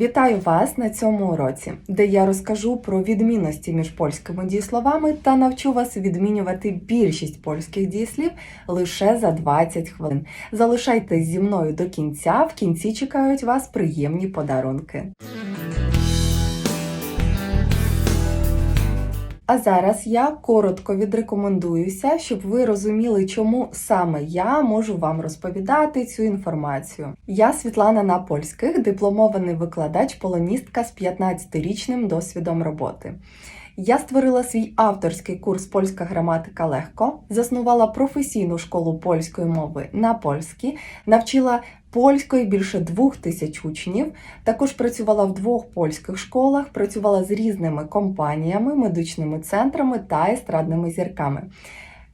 Вітаю вас на цьому уроці, де я розкажу про відмінності між польськими дієсловами та навчу вас відмінювати більшість польських дієслів лише за 20 хвилин. Залишайтесь зі мною до кінця. В кінці чекають вас приємні подарунки. А зараз я коротко відрекомендуюся, щоб ви розуміли, чому саме я можу вам розповідати цю інформацію. Я Світлана Напольських, дипломований викладач полоністка з 15-річним досвідом роботи. Я створила свій авторський курс Польська граматика легко, заснувала професійну школу польської мови на польській, навчила польської більше двох тисяч учнів. Також працювала в двох польських школах, працювала з різними компаніями, медичними центрами та естрадними зірками.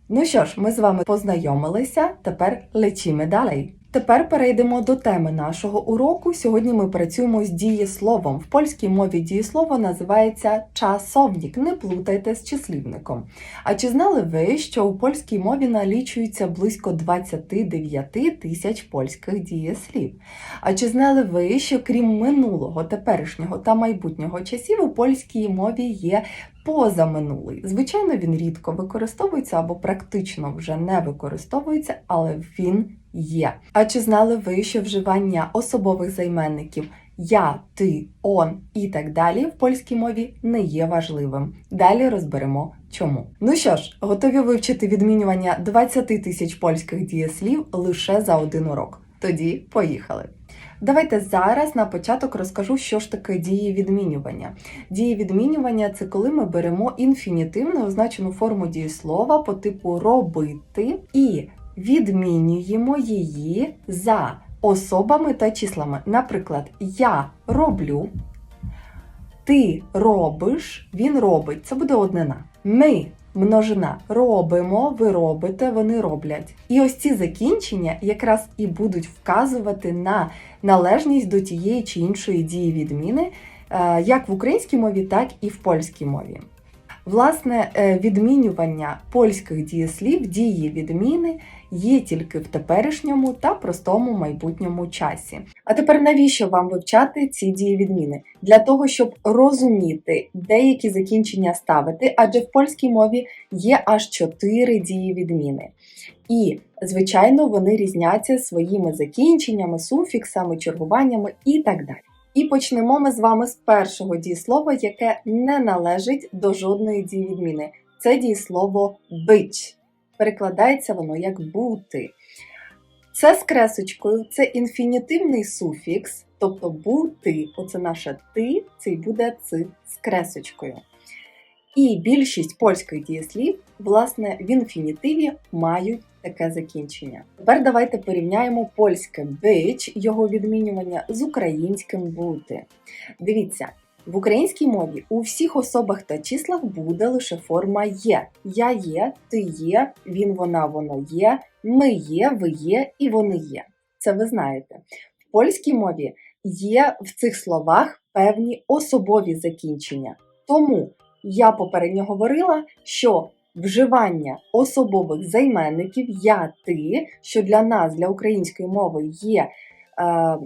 Ну що ж, ми з вами познайомилися. Тепер лечімо далі. Тепер перейдемо до теми нашого уроку. Сьогодні ми працюємо з дієсловом. В польській мові дієслово називається часовник. Не плутайте з числівником. А чи знали ви, що у польській мові налічується близько 29 тисяч польських дієслів? А чи знали ви, що крім минулого, теперішнього та майбутнього часів у польській мові є позаминулий? Звичайно, він рідко використовується або практично вже не використовується, але він є. А чи знали ви, що вживання особових займенників я, ти, он і так далі в польській мові не є важливим? Далі розберемо чому. Ну що ж, готові вивчити відмінювання 20 тисяч польських дієслів лише за один урок. Тоді поїхали. Давайте зараз на початок розкажу, що ж таке дієвідмінювання. Дієвідмінювання це коли ми беремо інфінітивну означену форму дієслова по типу робити і відмінюємо її за особами та числами. Наприклад, я роблю, ти робиш, він робить. Це буде однина. Ми множина робимо, ви робите, вони роблять. І ось ці закінчення якраз і будуть вказувати на належність до тієї чи іншої дії відміни, е, як в українській мові, так і в польській мові. Власне, е, відмінювання польських дієслів, дії відміни є тільки в теперішньому та простому майбутньому часі. А тепер навіщо вам вивчати ці дії відміни? Для того, щоб розуміти деякі закінчення ставити, адже в польській мові є аж чотири дії відміни. І, звичайно, вони різняться своїми закінченнями, суфіксами, чергуваннями і так далі. І почнемо ми з вами з першого дієслова, яке не належить до жодної дієвідміни. Це дієслово бить. Перекладається воно як бути. Це з кресочкою, це інфінітивний суфікс, тобто бути, оце наше ти, це й буде ци з кресочкою. І більшість польських дієслів, власне, в інфінітиві мають таке закінчення. Тепер давайте порівняємо польське бич, його відмінювання з українським бути. Дивіться, в українській мові у всіх особах та числах буде лише форма є. Я є, ти є, він, вона, воно є, ми є, ви є і вони є. Це ви знаєте. В польській мові є в цих словах певні особові закінчення. Тому я попередньо говорила, що вживання особових займенників я, ти, що для нас, для української мови, є е,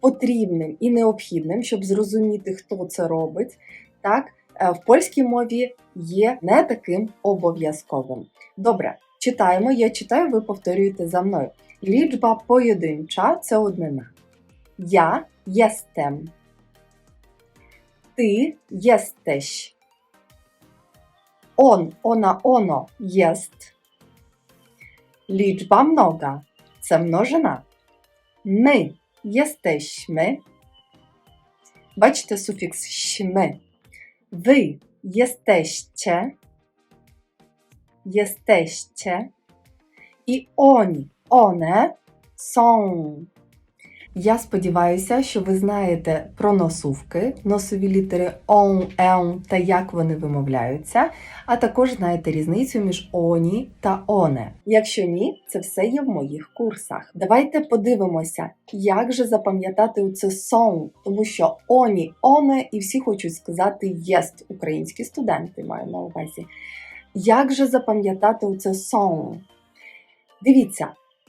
потрібним і необхідним, щоб зрозуміти, хто це робить, так, е, в польській мові є не таким обов'язковим. Добре, читаємо. Я читаю, ви повторюєте за мною. Лічба поєдинча це однина. Я єстем. Ти єстеш. On, ona, ono jest. Liczba mnoga. Це множина. Ми jesteśmy. Бачите суфікс «щми». Ви jesteście. Jesteście. І oni, one są. Я сподіваюся, що ви знаєте про носувки, носові літери он, еон та як вони вимовляються, а також знаєте різницю між оні та оне. Якщо ні, це все є в моїх курсах. Давайте подивимося, як же запам'ятати оце сон, тому що оні, оне, і всі хочуть сказати єст, українські студенти маю на увазі. Як же запам'ятати оце сон? Дивіться,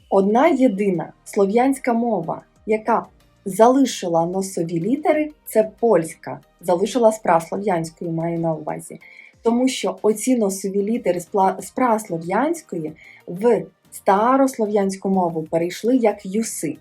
одна єдина слов'янська мова яка залишила носові літери, це польська, залишила з праслов'янською, маю на увазі. Тому що оці носові літери з праслов'янської в старослов'янську мову перейшли як юси.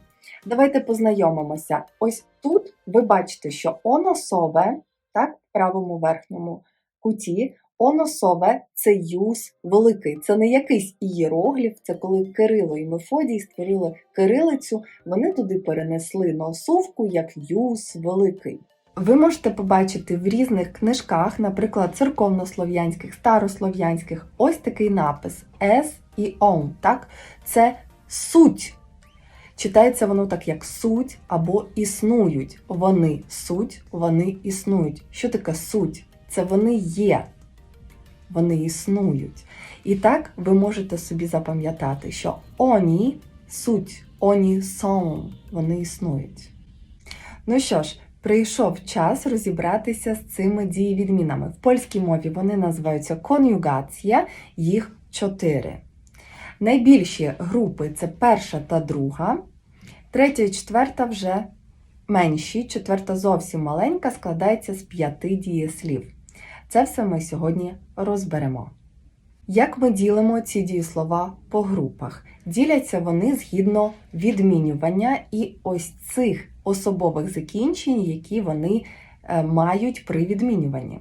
Давайте познайомимося. Ось тут ви бачите, що оносове, так, в правому верхньому куті, оносове це юс великий. Це не якийсь ієрогліф, це коли Кирило і Мефодій створили кирилицю, вони туди перенесли носовку як юс великий. Ви можете побачити в різних книжках, наприклад, церковнослов'янських, старослов'янських, ось такий напис С і Он. Так? Це суть. Читається воно так, як суть або існують. Вони суть, вони існують. Що таке суть? Це вони є, вони існують. І так ви можете собі запам'ятати, що оні суть, оні сон, вони існують. Ну що ж, прийшов час розібратися з цими дієвідмінами. В польській мові вони називаються конюгація, їх чотири. Найбільші групи це перша та друга, третя і четверта вже менші, четверта зовсім маленька, складається з п'яти дієслів. Це все ми сьогодні розберемо. Як ми ділимо ці дієслова по групах? Діляться вони згідно відмінювання і ось цих особових закінчень, які вони е, мають при відмінюванні.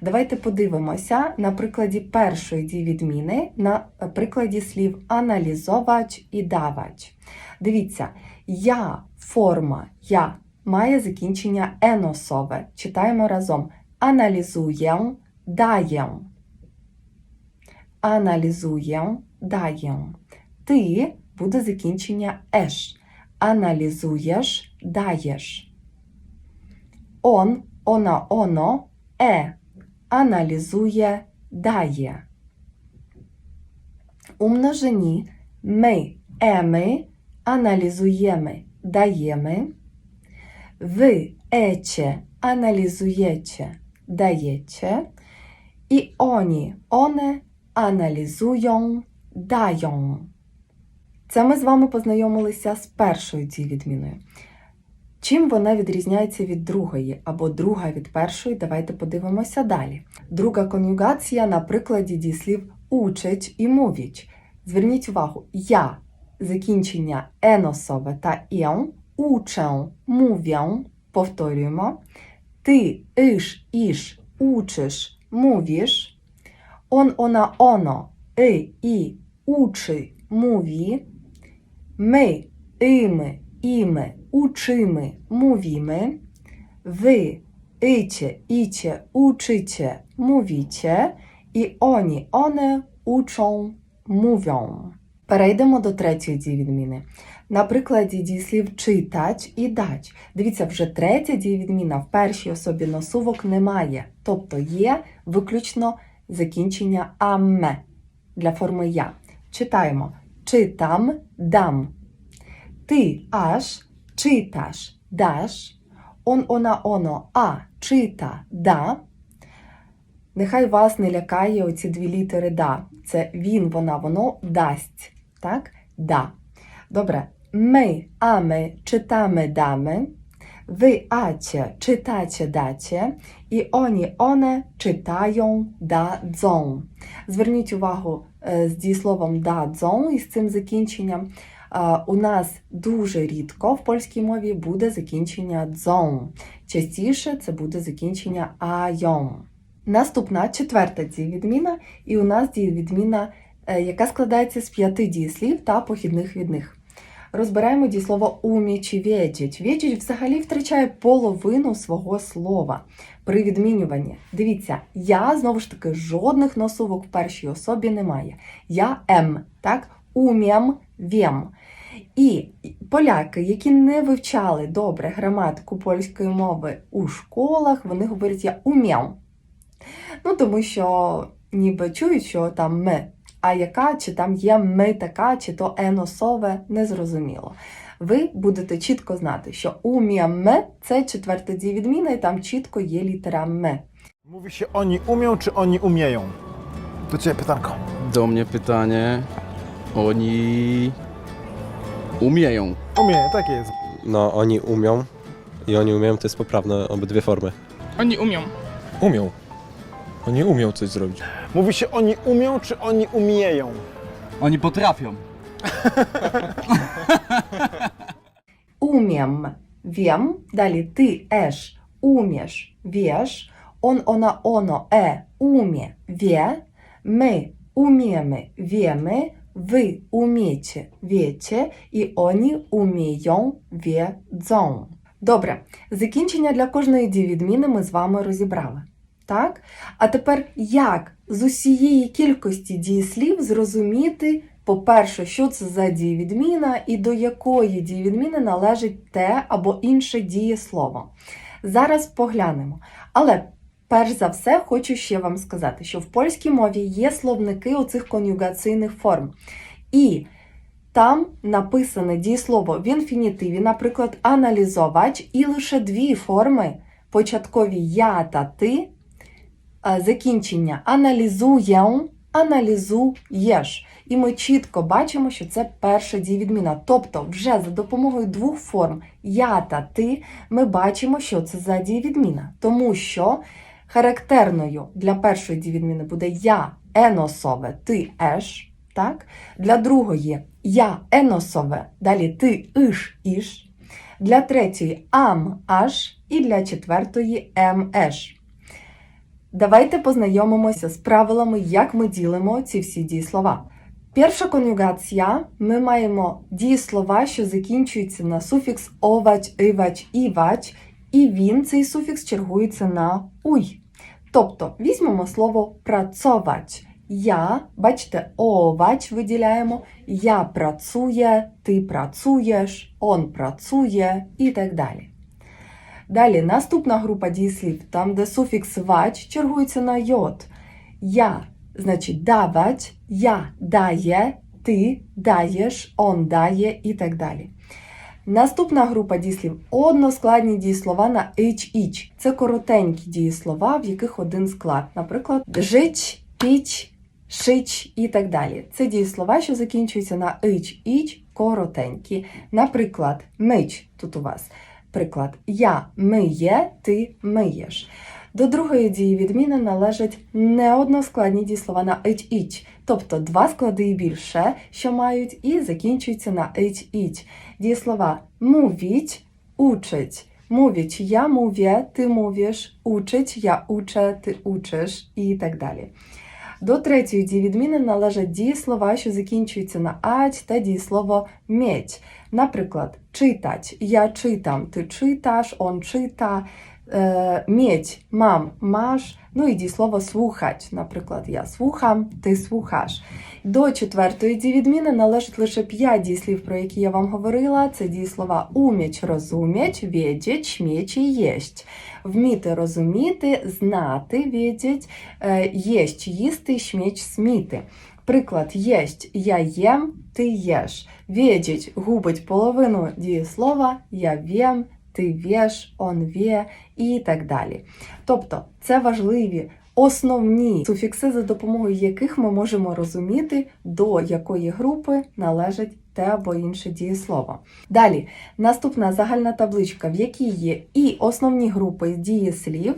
Давайте подивимося на прикладі першої дієвідміни, на прикладі слів аналізовач і давач. Дивіться, я форма я має закінчення еносове. Читаємо разом. Аналізуję, daję. Аналізуję, daję. Ти буде закінчення еш. Аналізуєш, даєш. Он, она, оно, е. Аналізує, дає. У множині ми, еми, аналізуємо, даємо. Ви, ече, аналізуєте, даєте. І оні, one аналізуją, dają. Це ми з вами познайомилися з першою дієвідміною. Чим вона відрізняється від другої, або друга від першої, давайте подивимося далі. Друга конюгація на прикладі дієслів учить і мовіч. Зверніть увагу, я закінчення еносове та іон, учę, mówię, повторюємо. Ти, иш, іш, учиш, mówisz. Он, она, оно, и, і, учи, mówi. Ми, іми, іми, учими, mówimy. Wy, icie, icie, uczycie, mówicie. І оні, one учą, mówią. Перейдемо до третьої дієвідміни. На прикладі дієслів читач і дач. Дивіться, вже третя дієвідміна в першій особі носовок немає. Тобто є виключно закінчення аме для форми я. Читаємо читам, дам. Ти аж читаш, даш. Он, она, оно, а чита, да. Нехай вас не лякає оці дві літери да. Це він, вона, воно дасть. Так? Да. Добре. Ми, а ми читamy, дamy. Ви czytacie, dacie. І оні, one читаją, дадзą. Зверніть увагу е, з дієсловом дадзą і з цим закінченням. Е, У нас дуже рідко в польській мові буде закінчення дзон. Частіше це буде закінчення айон. Наступна четверта дієвідміна, і у нас дієвідміна, е, яка складається з п'яти дієслів та похідних від них. Розбираємо дієслово уміч і «wiedzieć». «Wiedzieć» взагалі втрачає половину свого слова при відмінюванні. Дивіться, я знову ж таки жодних носовок в першій особі немає. Я ем, так? Ум'ям, вєм. І поляки, які не вивчали добре граматику польської мови у школах, вони говорять я ум'ям. Ну, тому що ніби чують, що там ми, а яка, чи там є ми така, чи то еносове, незрозуміло. Ви будете чітко знати, що ум'ям це четверта дієвідміна, і там чітко є літера м. Mówi się oni umią, czy oni umieją? Do ciebie pytanko. Do mnie pytanie. Oni umieją. Umieją, tak jest. No, oni umią i oni umieją to jest poprawne obydwie formy. Oni umią. Umią. Oni umią coś zrobić. Mówi się oni umią, czy oni umieją? Oni potrafią. Umiem, wiem. Далі ти еш, умієш, вєш. Он, она, оно, е, умє, вє. Ми уміємо, вєми. Ви умієте, вєте. І вони уміють, вєдзон. Добре, закінчення для кожної дієвідміни ми з вами розібрали. Так? А тепер як з усієї кількості дієслів зрозуміти, по-перше, що це за дієвідміна і до якої дієвідміни належить те або інше дієслово. Зараз поглянемо. Але перш за все хочу ще вам сказати, що в польській мові є словники оцих конюгаційних форм. І там написане дієслово в інфінітиві, наприклад, аналізовач, і лише дві форми початкові я та ти, закінчення аналізуєм, аналізуєш. І ми чітко бачимо, що це перша дієвідміна. Тобто, вже за допомогою двох форм я та ти ми бачимо, що це за дієвідміна. Тому що характерною для першої дієвідміни буде я еносове, ти еш. Так? Для другої я еносове, далі ти иш іш. Для третьої ам аш і для четвертої ем еш. Давайте познайомимося з правилами, як ми ділимо ці всі дієслова. Перша конюгація ми маємо дієслова, що закінчуються на суфікс овач, ивач, івач, і він, цей суфікс, чергується на уй. Тобто візьмемо слово працовач. Я, бачите, овач виділяємо, я працює, ти працюєш, он працює і так далі. Далі наступна група дієслів, там, де суфікс вач чергується на йод. Я, значить, давать, я дає, ти даєш, он дає і так далі. Наступна група дієслів односкладні дієслова на «ич-іч». Це коротенькі дієслова, в яких один склад. Наприклад, жич, піч, шич і так далі. Це дієслова, що закінчуються на «ич-іч», коротенькі. Наприклад, мич тут у вас. Приклад Я миє, ти миєш. До другої дії відміни належать неодноскладні дієслова на «ич-іч», тобто два склади і більше, що мають і закінчуються на «ич-іч». Дієслова мовіть, учить. Мовіть я мовє, ти мовиш, учить, я уче, ти учиш і так далі. До третьої дієвідміни належать дієслова, що закінчуються на ать та дієслово мєть. Наприклад, читать, я читам, ти читаш, он чита, е, мєть, мам, маш, ну і дієслово слухать. Наприклад, я слухам, ти слухаш. До четвертої дієвідміни належить лише п'ять дієслів, про які я вам говорила. Це дієслова уміч, розуміч, відять, шміч і єсть. Вміти розуміти, знати, відять, е, єсть їсти, шміч сміти. Приклад єсть я єм, ти єш. Відять губить половину дієслова, я вєм, ти вєш, он вє і так далі. Тобто це важливі основні суфікси, за допомогою яких ми можемо розуміти, до якої групи належить те або інше дієслово. Далі, наступна загальна табличка, в якій є і основні групи дієслів,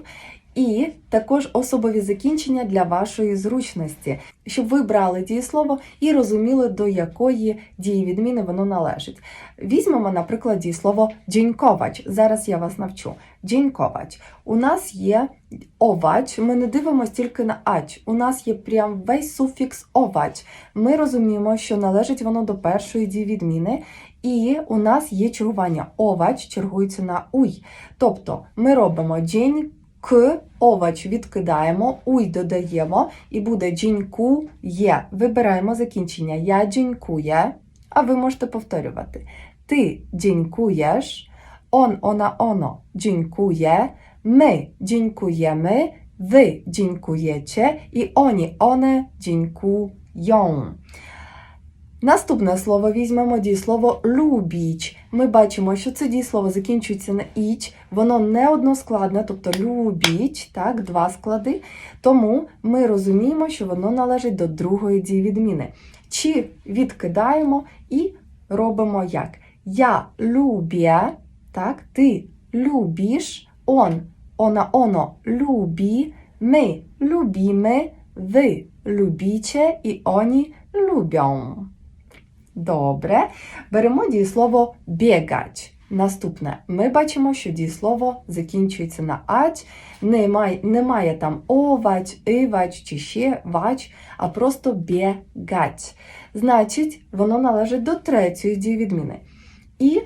і також особові закінчення для вашої зручності, щоб ви брали дієслово і розуміли, до якої дієвідміни воно належить. Візьмемо, наприклад, дієслово дзіньковач. Зараз я вас навчу. Дзіньковач. У нас є овач, ми не дивимося тільки на ач. У нас є прям весь суфікс овач. Ми розуміємо, що належить воно до першої дієвідміни, і у нас є чергування. Овач чергується на уй. Тобто ми робимо дзінь. К овач відкидаємо, уй додаємо, і буде джіньку є. Вибираємо закінчення. Я джінькує, а ви можете повторювати. Ти джінькуєш, он, она, оно джінькує, ми джінькуємо, ви джінкуєте, і оні, one джінкуйон. Наступне слово візьмемо дієслово любіч. Ми бачимо, що це дієслово закінчується на іч, воно не односкладне, тобто любіч, так, два склади. Тому ми розуміємо, що воно належить до другої дієвідміни. Чи відкидаємо і робимо як? Я lubię, так, ти lubisz, on, ona, ono lubi, my lubimy, wy lubicie і oni lubią. Добре. Беремо дієслово biegać. Наступне. Ми бачимо, що дієслово закінчується на ать, немає, немає там овач, ивач чи ще вач, а просто бігать. Значить, воно належить до третьої дієвідміни. І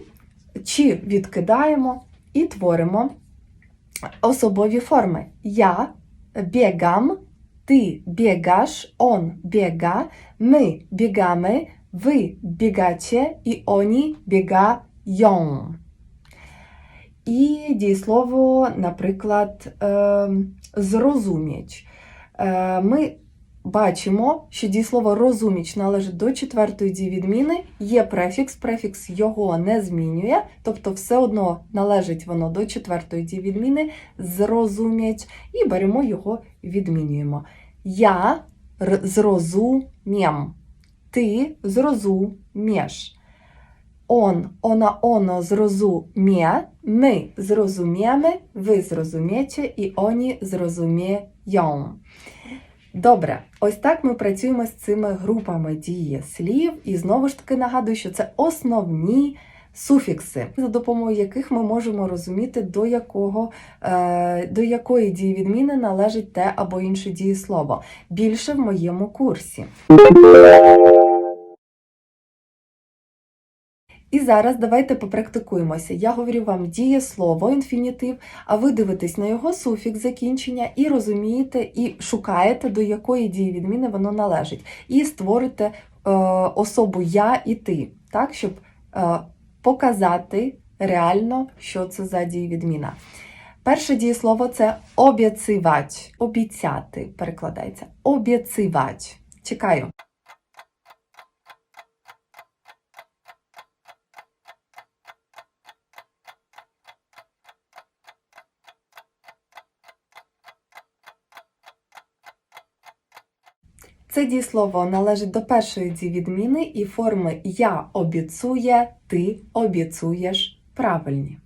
чи відкидаємо і творимо особові форми. Я biegam, ty biegasz, on biega, my biegamy, wy biegacie і oni biegają. І дієслово, наприклад, е, зрозуміч. Е, ми бачимо, що дієслово розуміч належить до четвертої дієвідміни, є префікс, префікс його не змінює, тобто все одно належить воно до четвертої дієвідміни, зрозуміч, і беремо його, відмінюємо. Я зрозумім, ти зрозумієш. Он, ona, ono зрозуміє, ми зрозуміємо, ви зрозумієте і oni зрозуміють. Добре, ось так ми працюємо з цими групами дієслів, і знову ж таки нагадую, що це основні суфікси, за допомогою яких ми можемо розуміти, до, якого, е, до якої дієвідміни належить те або інше дієслово. Більше в моєму курсі. І зараз давайте попрактикуємося. Я говорю вам дієслово, інфінітив, а ви дивитесь на його суфікс закінчення і розумієте, і шукаєте, до якої дієвідміни воно належить. І створите е, особу я і ти, так, щоб е, показати реально, що це за дієвідміна. Перше дієслово це обіцивать. Обіцяти перекладається. Обіцивать. Чекаю. Це дієслово належить до першої дієвідміни і форми я обіцує, ти обіцуєш правильні.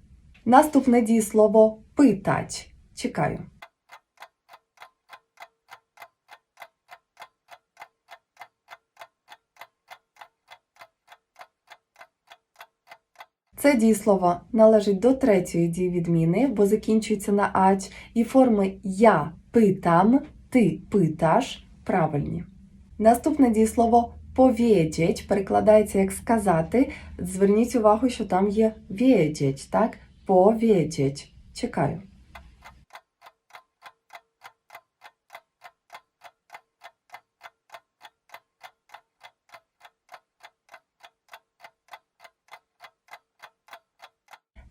Наступне дієслово питать. Чекаю. Це дієслово належить до третьої дієвідміни, бо закінчується на ач, і форми я питам, ти питаш правильні. Наступне дієслово powiedzieć перекладається як сказати. Зверніть увагу, що там є wiedzieć, так? Powiedzieć. Чекаю.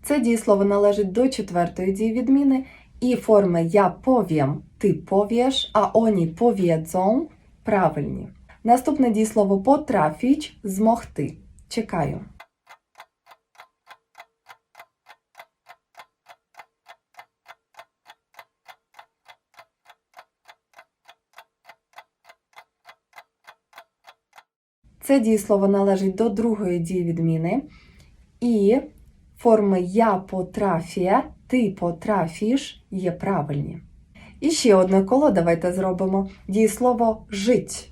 Це дієслово належить до четвертої дієвідміни і форми я повім, ти повіш, а оні повідзом правильні. Наступне дієслово потрафіч змогти. Чекаю. Це дієслово належить до другої дієвідміни. І форми я потрафія, ти потрафіш є правильні. І ще одне коло давайте зробимо. Дієслово жить.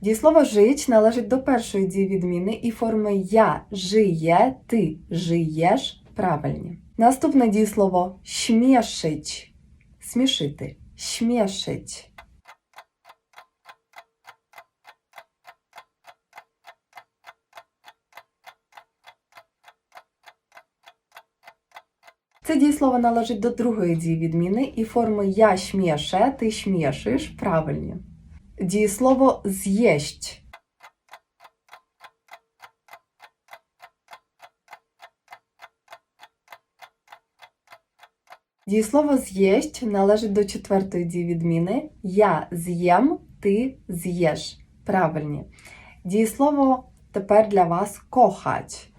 Дієслово жить належить до першої дієвідміни і форми я жиє, ти жиєш правильні. Наступне дієслово śmieszyć. Смішити. Śmieszyć. Це дієслово належить до другої дієвідміни і форми я śmieszę, ти śmieszysz правильні. Дієслово з'їсть. Дієслово з'їсть належить до четвертої дієвідміни. Я з'їм, ти з'їш. Правильні. Дієслово тепер для вас кохать.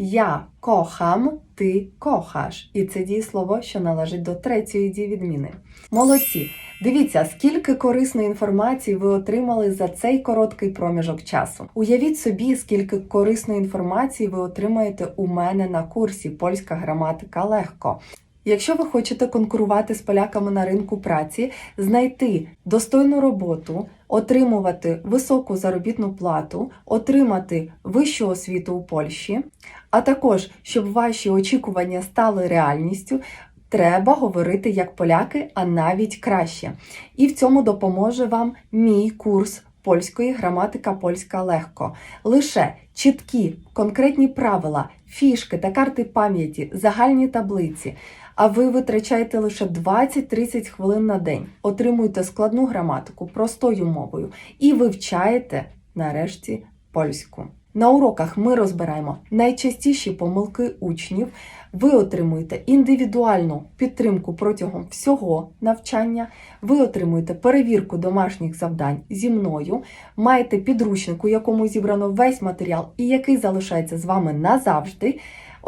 Я кохам, ти кохаш. І це дієслово, що належить до третьої дієвідміни. Молодці! Дивіться, скільки корисної інформації ви отримали за цей короткий проміжок часу. Уявіть собі, скільки корисної інформації ви отримаєте у мене на курсі Польська граматика легко. Якщо ви хочете конкурувати з поляками на ринку праці, знайти достойну роботу, отримувати високу заробітну плату, отримати вищу освіту у Польщі, а також щоб ваші очікування стали реальністю, треба говорити як поляки, а навіть краще. І в цьому допоможе вам мій курс польської граматика польська легко. Лише чіткі конкретні правила, фішки та карти пам'яті, загальні таблиці. А ви витрачаєте лише 20-30 хвилин на день, отримуєте складну граматику простою мовою і вивчаєте нарешті польську. На уроках ми розбираємо найчастіші помилки учнів. Ви отримуєте індивідуальну підтримку протягом всього навчання. Ви отримуєте перевірку домашніх завдань зі мною, маєте підручник, у якому зібрано весь матеріал і який залишається з вами назавжди.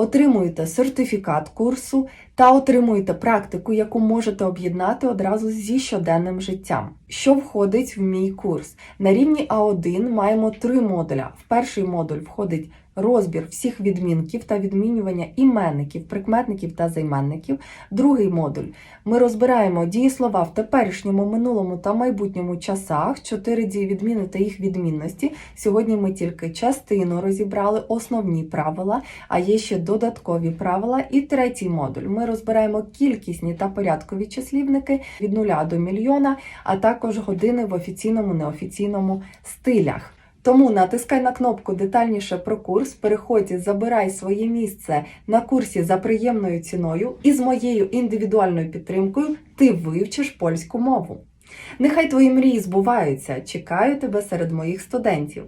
Отримуєте сертифікат курсу та отримуєте практику, яку можете об'єднати одразу зі щоденним життям. Що входить в мій курс? На рівні А1 маємо три модуля. В перший модуль входить розбір всіх відмінків та відмінювання іменників, прикметників та займенників. Другий модуль ми розбираємо дієслова в теперішньому, минулому та майбутньому часах, чотири дієвідміни та їх відмінності. Сьогодні ми тільки частину розібрали основні правила, а є ще додаткові правила. І третій модуль ми розбираємо кількісні та порядкові числівники від нуля до мільйона, а також години в офіційному неофіційному стилях. Тому натискай на кнопку детальніше про курс, переходь забирай своє місце на курсі за приємною ціною, і з моєю індивідуальною підтримкою ти вивчиш польську мову. Нехай твої мрії збуваються. Чекаю тебе серед моїх студентів.